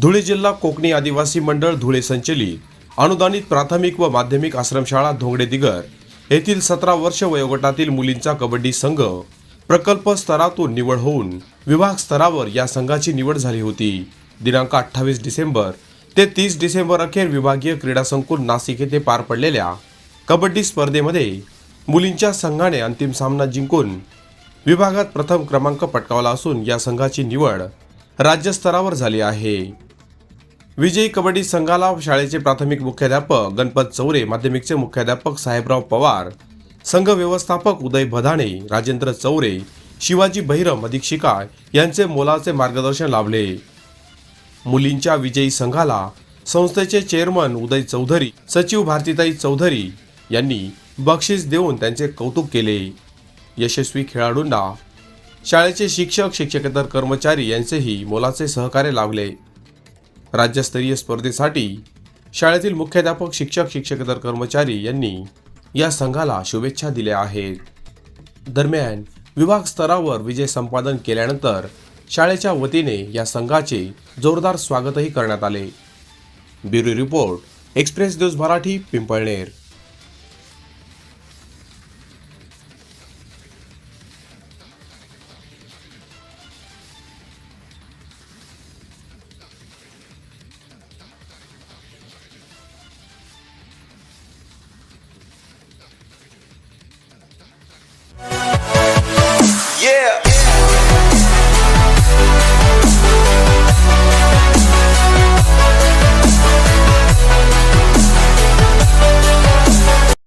धुळे जिल्हा कोकणी आदिवासी मंडळ धुळे संचलित अनुदानित प्राथमिक व माध्यमिक आश्रमशाळा धोंगडे दिगर येथील सतरा वर्ष वयोगटातील मुलींचा कबड्डी संघ प्रकल्प स्तरातून निवड होऊन विभाग स्तरावर या संघाची निवड झाली होती. दिनांक अठ्ठावीस डिसेंबर ते तीस डिसेंबर अखेर विभागीय क्रीडा संकुल नाशिक येथे पार पडलेल्या कबड्डी स्पर्धेमध्ये मुलींच्या संघाने अंतिम सामना जिंकून विभागात प्रथम क्रमांक पटकावला असून या संघाची निवड राज्यस्तरावर झाली आहे. विजयी कबड्डी संघाला शाळेचे प्राथमिक मुख्याध्यापक गणपत चौरे माध्यमिकचे मुख्याध्यापक साहेबराव पवार संघ व्यवस्थापक उदय भदाणे राजेंद्र चौरे शिवाजी बहिरम अधीक्षिका यांचे मोलाचे मार्गदर्शन लाभले. मुलींच्या विजयी संघाला संस्थेचे चेअरमन उदय चौधरी सचिव भारतीताई चौधरी यांनी बक्षीस देऊन त्यांचे कौतुक केले. यशस्वी खेळाडूंना शाळेचे शिक्षक शिक्षकेतर कर्मचारी यांचेही मोलाचे सहकार्य लाभले. राज्यस्तरीय स्पर्धेसाठी शाळेतील मुख्याध्यापक शिक्षक शिक्षकेतर कर्मचारी यांनी या संघाला शुभेच्छा दिल्या आहेत. दरम्यान विभाग स्तरावर विजय संपादन केल्यानंतर शाळेच्या वतीने या संघाचे जोरदार स्वागतही करण्यात आले. Bureau report express news Marathi Pimpalner.